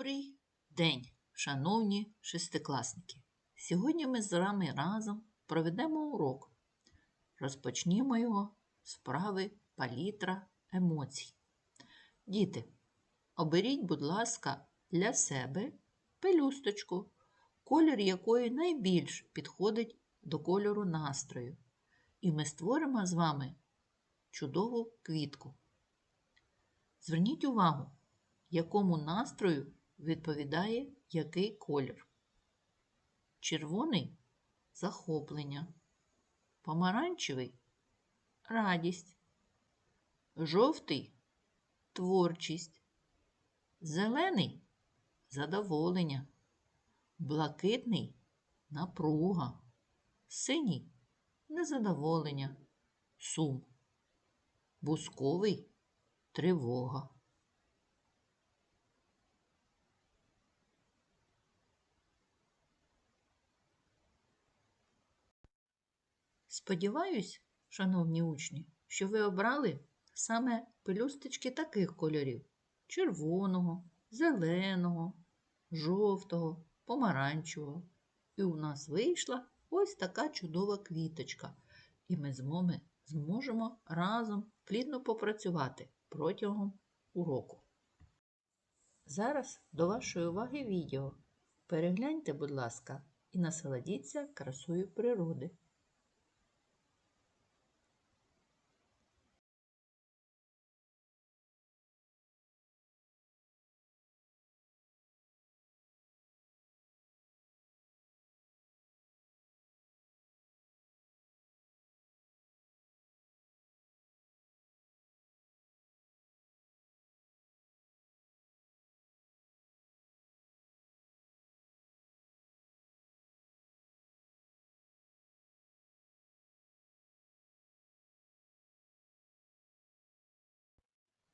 Добрий день, шановні шестикласники! Сьогодні ми з вами разом проведемо урок. Розпочнімо його з вправи палітра емоцій. Діти, оберіть, будь ласка, для себе пелюсточку, колір якої найбільш підходить до кольору настрою. І ми створимо з вами чудову квітку. Зверніть увагу, якому настрою відповідає який колір. Червоний захоплення, помаранчевий радість, жовтий творчість, зелений задоволення, блакитний напруга, синій незадоволення, сум, бусковий тривога. Сподіваюсь, шановні учні, що ви обрали саме пелюсточки таких кольорів: червоного, зеленого, жовтого, помаранчевого. І у нас вийшла ось така чудова квіточка. І ми з вами зможемо разом плідно попрацювати протягом уроку. Зараз до вашої уваги відео. Перегляньте, будь ласка, і насолодіться красою природи.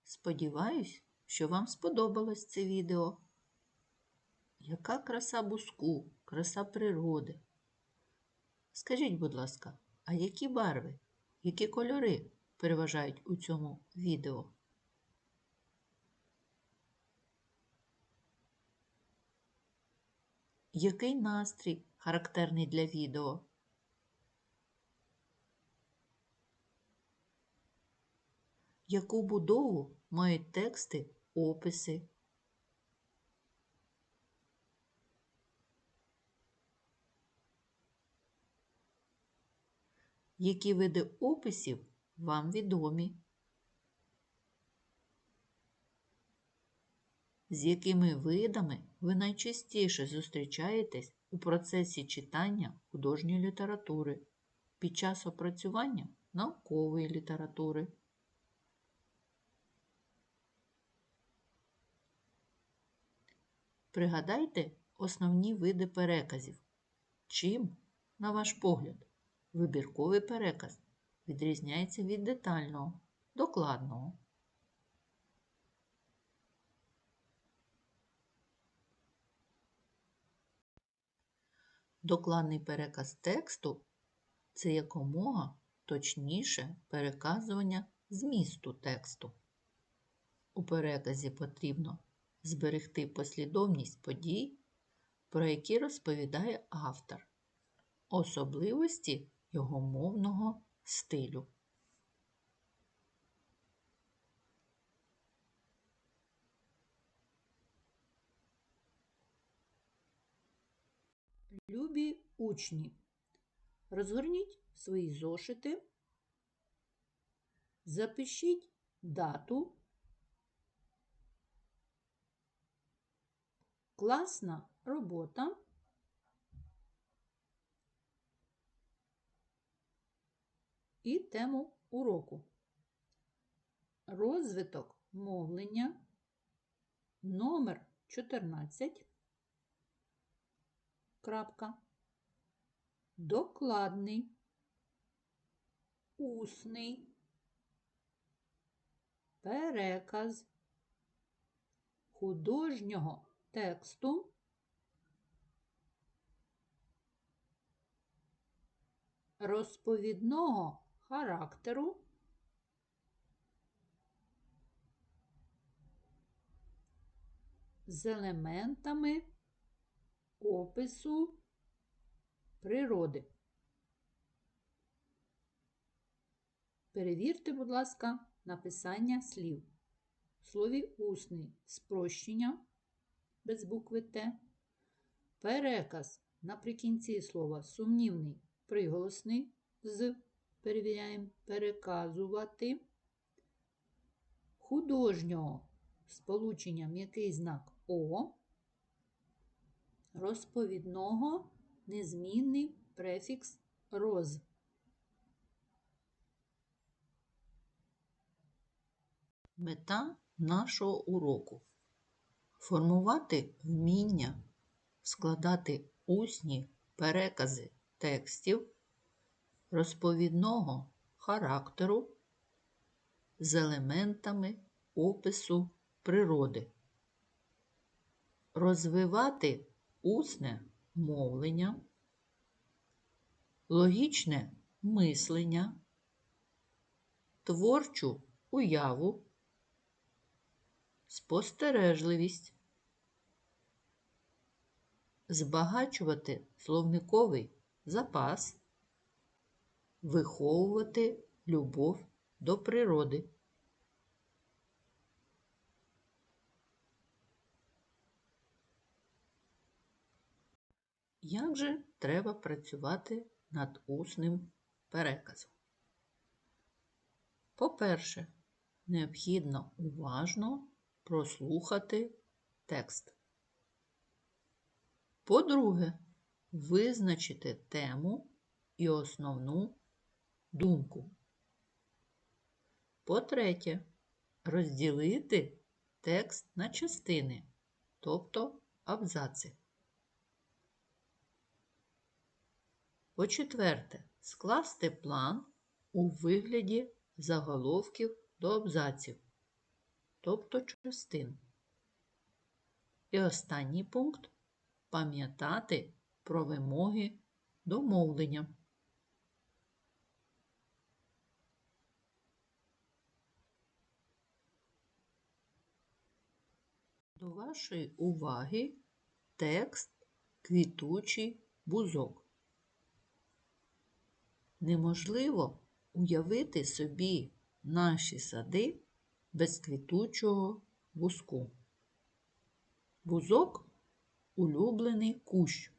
Сподіваюсь, що вам сподобалось це відео. Яка краса буску, краса природи. Скажіть, будь ласка, а які барви, які кольори переважають у цьому відео? Який настрій характерний для відео? Яку будову мають тексти, описи? Які види описів вам відомі? З якими видами ви найчастіше зустрічаєтесь у процесі читання художньої літератури під час опрацювання наукової літератури? Пригадайте основні види переказів. Чим, на ваш погляд, вибірковий переказ відрізняється від детального, докладного? Докладний переказ тексту це якомога точніше переказування змісту тексту. У переказі потрібно зберегти послідовність подій, про які розповідає автор, особливості його мовного стилю. Любі учні, розгорніть свої зошити, запишіть дату Класна робота. І тему уроку. Розвиток мовлення номер 14. Крапка. Докладний, усний, переказ художнього тексту розповідного характеру з елементами опису природи. Перевірте, будь ласка, написання слів. В слові усний спрощення без букви Т. Переказ наприкінці слова сумнівний приголосний з перевіряємо переказувати. Художнього сполучення м'який знак О. Розповідного незмінний префікс роз. Мета нашого уроку формувати вміння складати усні перекази текстів розповідного характеру з елементами опису природи, розвивати усне мовлення, логічне мислення, творчу уяву, спостережливість, збагачувати словниковий запас, виховувати любов до природи. Як же треба працювати над усним переказом? По-перше, необхідно уважно прослухати текст. По-друге, визначити тему і основну думку. По-третє, розділити текст на частини, тобто абзаци. По-четверте, скласти план у вигляді заголовків до абзаців, тобто частин. І останній пункт пам'ятати про вимоги до мовлення. До вашої уваги текст квітучий бузок. Неможливо уявити собі наші сади без квітучого бузку. Бузок улюблений кущ,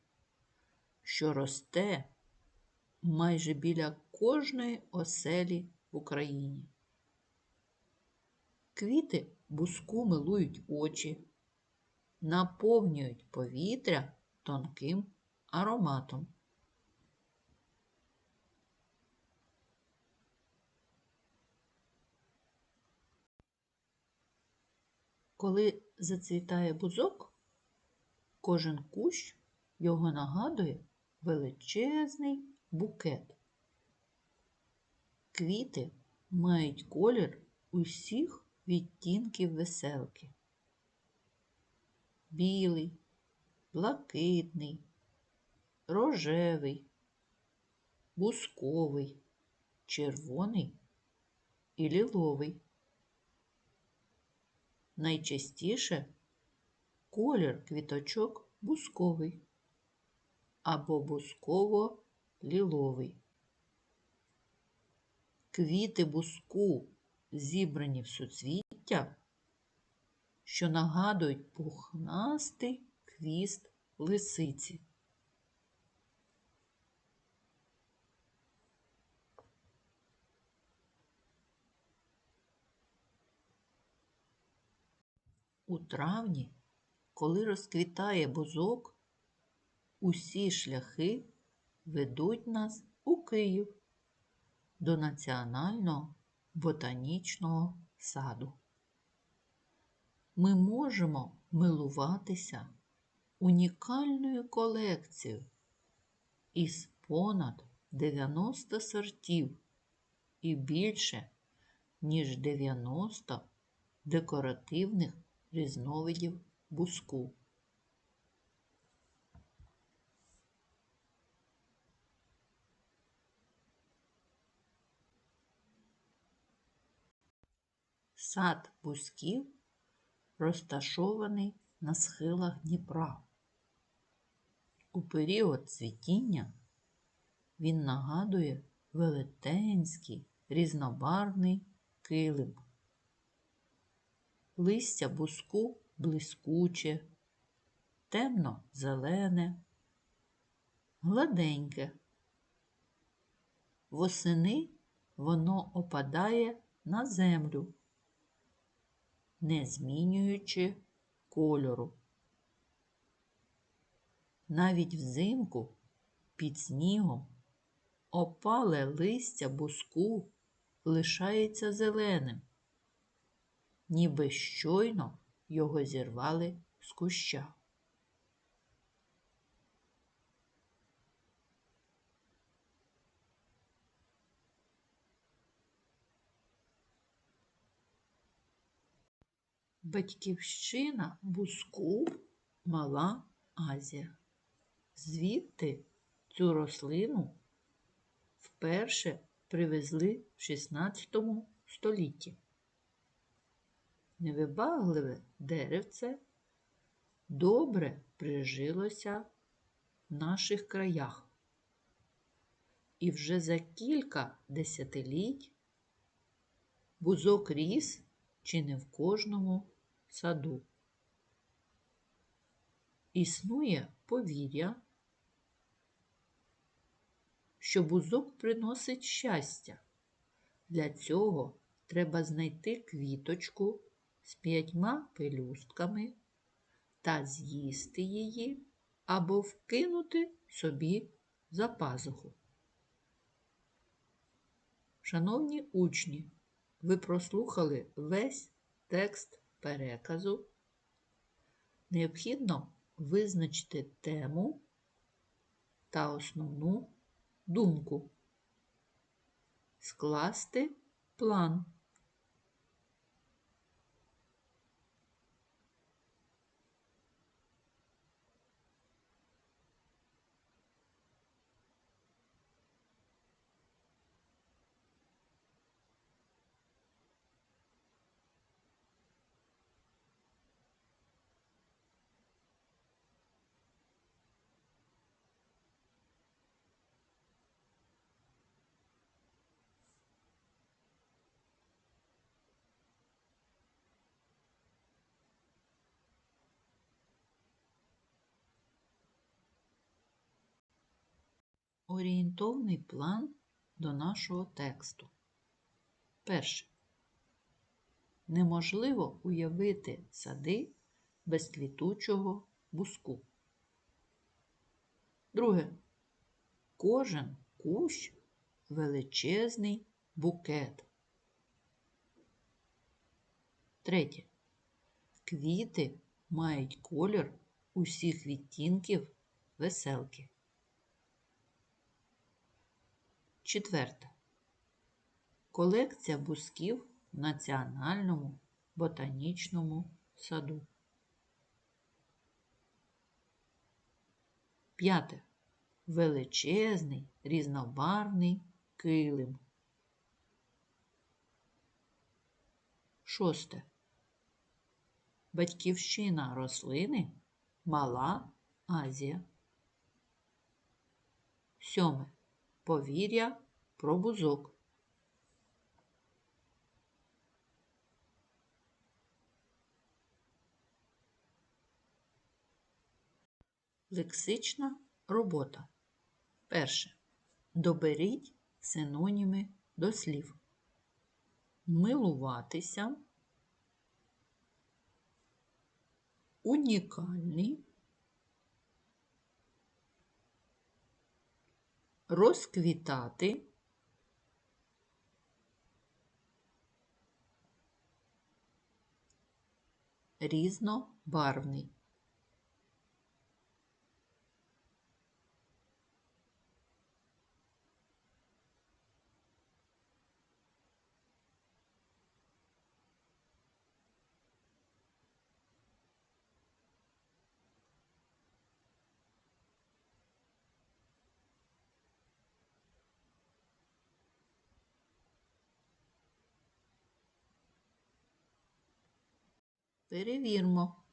що росте майже біля кожної оселі в Україні. Квіти бузку милують очі, наповнюють повітря тонким ароматом. Коли зацвітає бузок, кожен кущ його нагадує величезний букет. Квіти мають колір усіх відтінків веселки. Білий, блакитний, рожевий, бусковий, червоний і ліловий. Найчастіше колір квіточок бусковий або бусково-ліловий. Квіти буску зібрані в суцвіття, що нагадують пухнастий хвіст лисиці. У травні, коли розквітає бузок, усі шляхи ведуть нас у Київ до Національного ботанічного саду. Ми можемо милуватися унікальною колекцією із понад 90 сортів і більше, ніж 90 декоративних різновидів буску. Сад бусків розташований на схилах Дніпра. У період цвітіння він нагадує велетенський різнобарвний килим. Листя буску блискуче, темно-зелене, гладеньке. Восени воно опадає на землю, не змінюючи кольору. Навіть взимку під снігом опале листя буску лишається зеленим, ніби щойно його зірвали з куща. Батьківщина буску Мала Азія. Звідти цю рослину вперше привезли в 16 столітті. Невибагливе деревце добре прижилося в наших краях. І вже за кілька десятиліть бузок ріс чи не в кожному саду. Існує повір'я, що бузок приносить щастя. Для цього треба знайти квіточку з п'ятьма пелюстками та з'їсти її або вкинути собі за пазуху. Шановні учні, ви прослухали весь текст переказу. Необхідно визначити тему та основну думку, скласти план. Орієнтовний план до нашого тексту. Перше. Неможливо уявити сади без квітучого буску. Друге. Кожен кущ величезний букет. Третє. Квіти мають колір усіх відтінків веселки. Четверте. Колекція бусків в Національному ботанічному саду. П'яте. Величезний різнобарвний килим. Шосте. Батьківщина рослини Мала Азія. Сьоме. Повір'я про бузок. Лексична робота. Перше. Доберіть синоніми до слів. Милуватися. Унікальний. Розквітати, різнобарвний. Перевірмо,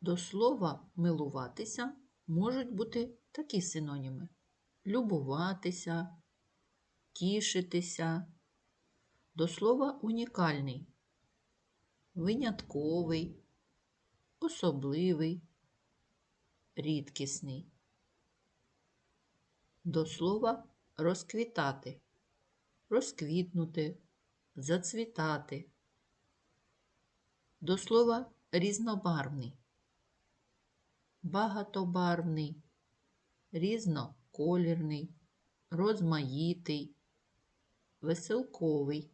До слова милуватися можуть бути такі синоніми: любуватися, тішитися. До слова унікальний, винятковий, особливий, рідкісний. До слова розквітати, розквітнути, зацвітати. До слова різнобарвний, багатобарвний, різноколірний, розмаїтий, веселковий.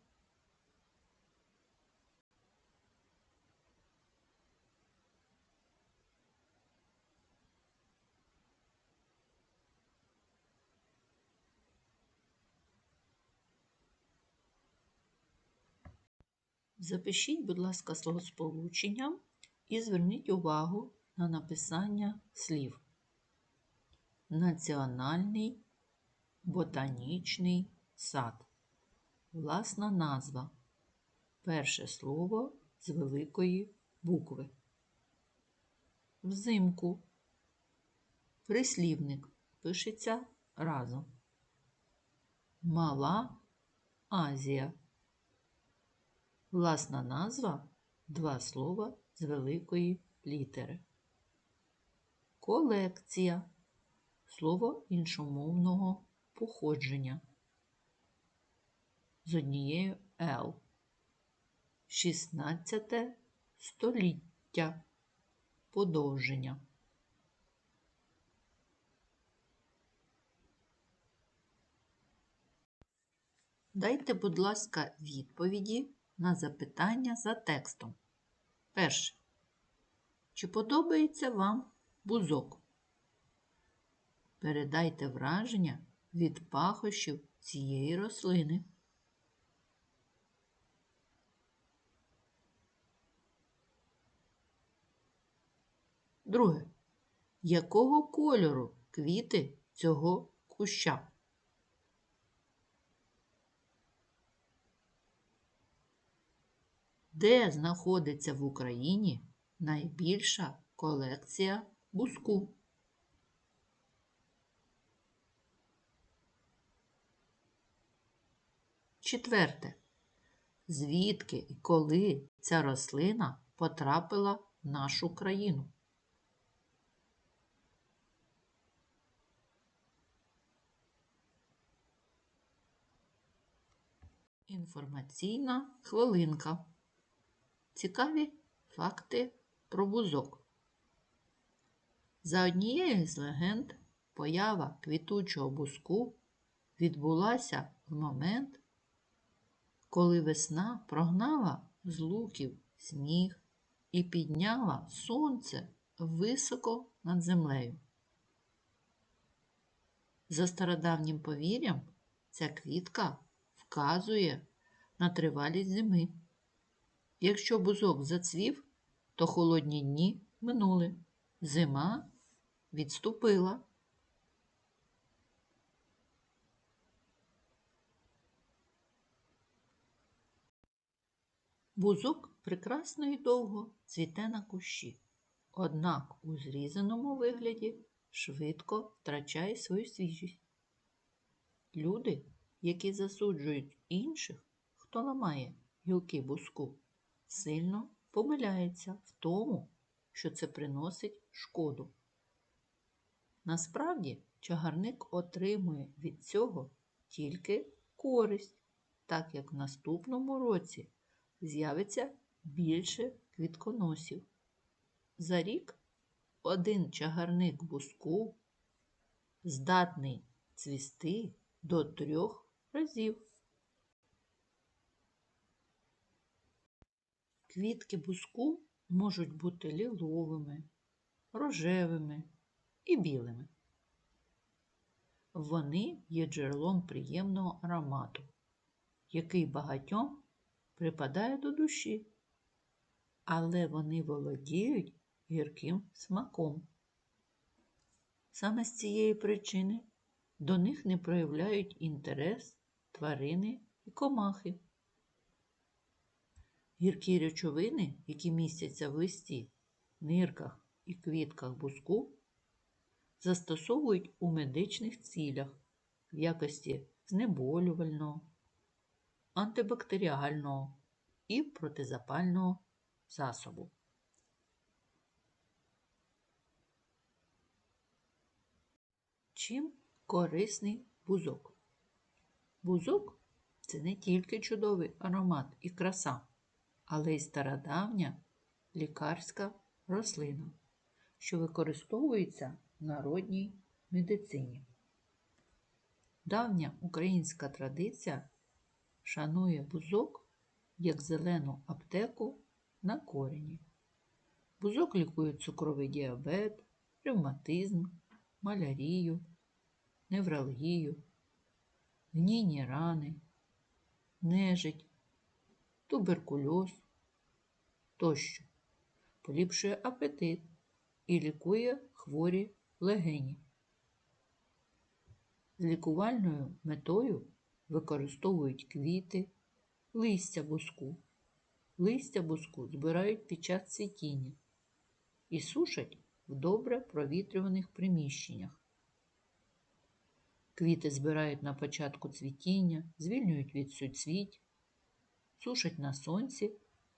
Запишіть, будь ласка, словосполучення і зверніть увагу на написання слів. Національний ботанічний сад. Власна назва. Перше слово з великої букви. Взимку. Прислівник пишеться разом. Мала Азія. Власна назва два слова з великої літери. Колекція слово іншомовного походження з однією Л. 16 століття подовження. Дайте, будь ласка, відповіді на запитання за текстом. Перше. Чи подобається вам бузок? Передайте враження від пахощів цієї рослини. Друге. Якого кольору квіти цього куща? Де знаходиться в Україні найбільша колекція буску? Четверте. Звідки і коли ця рослина потрапила в нашу країну? Інформаційна хвилинка. Цікаві факти про бузок. За однією з легенд, поява квітучого бузку відбулася в момент, коли весна прогнала з луків сніг і підняла сонце високо над землею. За стародавнім повір'ям, ця квітка вказує на тривалість зими. Якщо бузок зацвів, то холодні дні минули, зима відступила. Бузок прекрасно і довго цвіте на кущі, однак у зрізаному вигляді швидко втрачає свою свіжість. Люди, які засуджують інших, хто ламає гілки бузку, сильно помиляється в тому, що це приносить шкоду. Насправді, чагарник отримує від цього тільки користь, так як в наступному році з'явиться більше квітконосів. За рік один чагарник буску здатний цвісти до трьох разів. Квітки буску можуть бути ліловими, рожевими і білими. Вони є джерелом приємного аромату, який багатьом припадає до душі, але вони володіють гірким смаком. Саме з цієї причини до них не проявляють інтерес тварини і комахи. Гіркі речовини, які містяться в листі, нирках і квітках бузку застосовують у медичних цілях в якості знеболювального, антибактеріального і протизапального засобу. Чим корисний бузок? Бузок це не тільки чудовий аромат і краса, але й стародавня лікарська рослина, що використовується в народній медицині. Давня українська традиція шанує бузок як зелену аптеку на корені. Бузок лікує цукровий діабет, ревматизм, малярію, невралгію, гнійні рани, нежить, туберкульоз тощо, поліпшує апетит і лікує хворі легені. З лікувальною метою використовують квіти, листя буску. Листя буску збирають під час цвітіння і сушать в добре провітрюваних приміщеннях. Квіти збирають на початку цвітіння, звільнюють від суцвіть, сушать на сонці,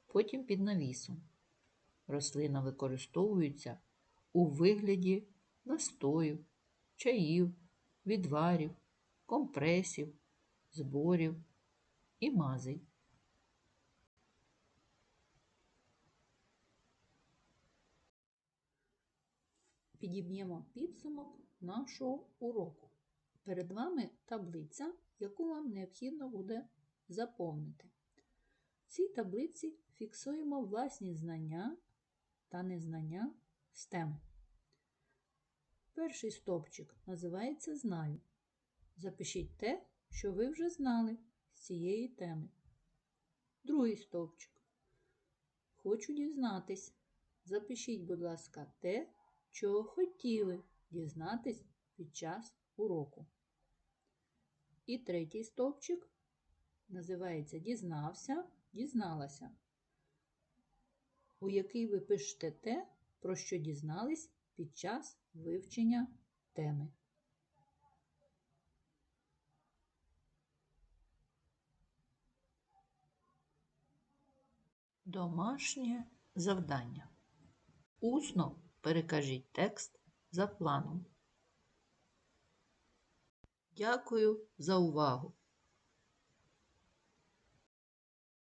потім під навісом. Рослина використовується у вигляді настоїв, чаїв, відварів, компресів, зборів і мазей. Підіб'ємо підсумок нашого уроку. Перед вами таблиця, яку вам необхідно буде заповнити. Цій таблиці фіксуємо власні знання та незнання з тем. Перший стовпчик називається Знаю. Запишіть те, що ви вже знали з цієї теми. Другий стовпчик. Хочу дізнатись. Запишіть, будь ласка, те, чого хотіли дізнатись під час уроку. І третій стовпчик називається Дізнався, дізналася, у який ви пишете те, про що дізнались під час вивчення теми. Домашнє завдання. Усно перекажіть текст за планом. Дякую за увагу!